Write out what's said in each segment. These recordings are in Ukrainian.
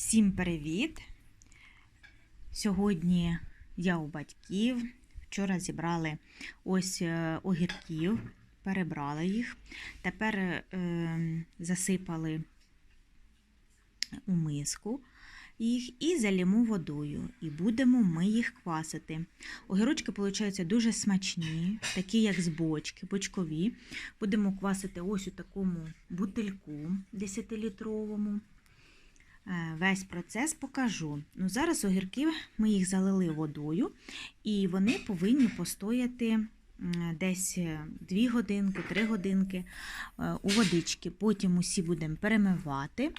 Всім привіт! Сьогодні я у батьків. Вчора зібрали ось е, огірків, перебрали їх. Тепер е, засипали у миску їх і залємо водою. І будемо ми їх квасити. Огірочки, виходять, дуже смачні, такі як з бочки, бочкові. Будемо квасити ось у такому бутильку 10-літровому. Е, Весь процес покажу. Ну, зараз огірки ми їх залили водою, і вони повинні постояти десь 2 годинки, 3 годинки е, у водички. Потім усі будемо перемивати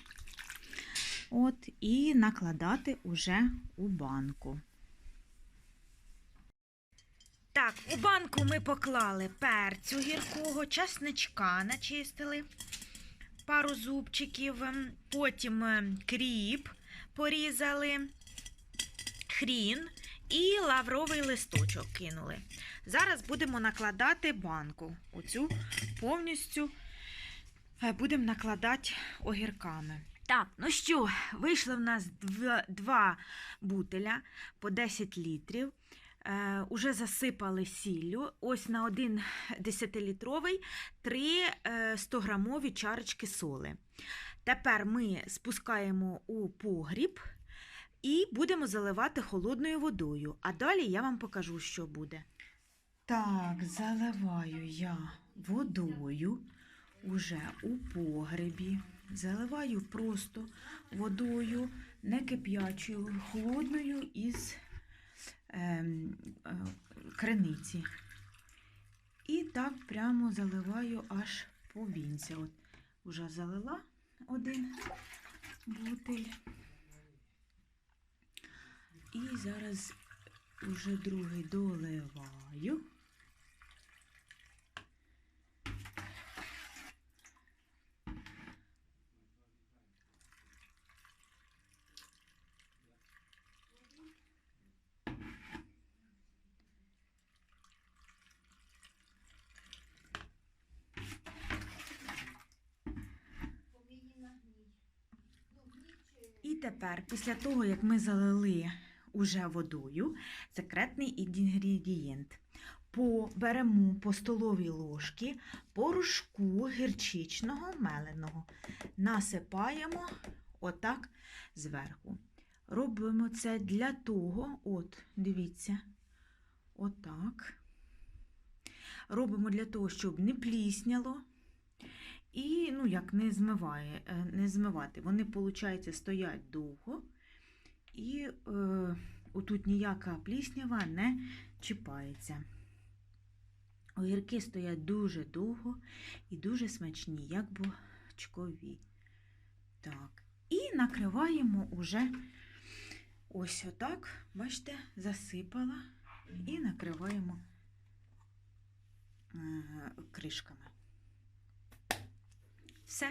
от, і накладати уже у банку. Так, у банку ми поклали перцю гіркого, часничка начистили пару зубчиків, ем, потім ем, кріп порізали, хрін і лавровий листочок кинули. Зараз будемо накладати банку. Оцю повністю е, будемо накладати огірками. Так, ну що, вийшло в нас два, бутиля по 10 літрів. Е, уже засипали сіллю. Ось на один 10-літровий 3 е, 100-грамові чарочки соли. Тепер ми спускаємо у погріб і будемо заливати холодною водою. А далі я вам покажу, що буде. Так, заливаю я водою уже у погребі. Заливаю просто водою, не кип'ячою, холодною із е, криниці. І так прямо заливаю аж по вінця. От вже залила один бутиль. І зараз уже другий доливаю. Тепер, після того, як ми залили уже водою, секретний інгредієнт. По, беремо по столовій ложки порошку гірчичного меленого, насипаємо отак зверху. Робимо це для того, от, дивіться, отак. Робимо для того, щоб не плісняло. І, ну, як не змиває, е, не змивати. Вони, виходить, стоять довго, і е, отут ніяка пліснява не чіпається. Огірки стоять дуже довго і дуже смачні, як бочкові. Так. І накриваємо уже ось отак, бачите, засипала і накриваємо е, кришками. ça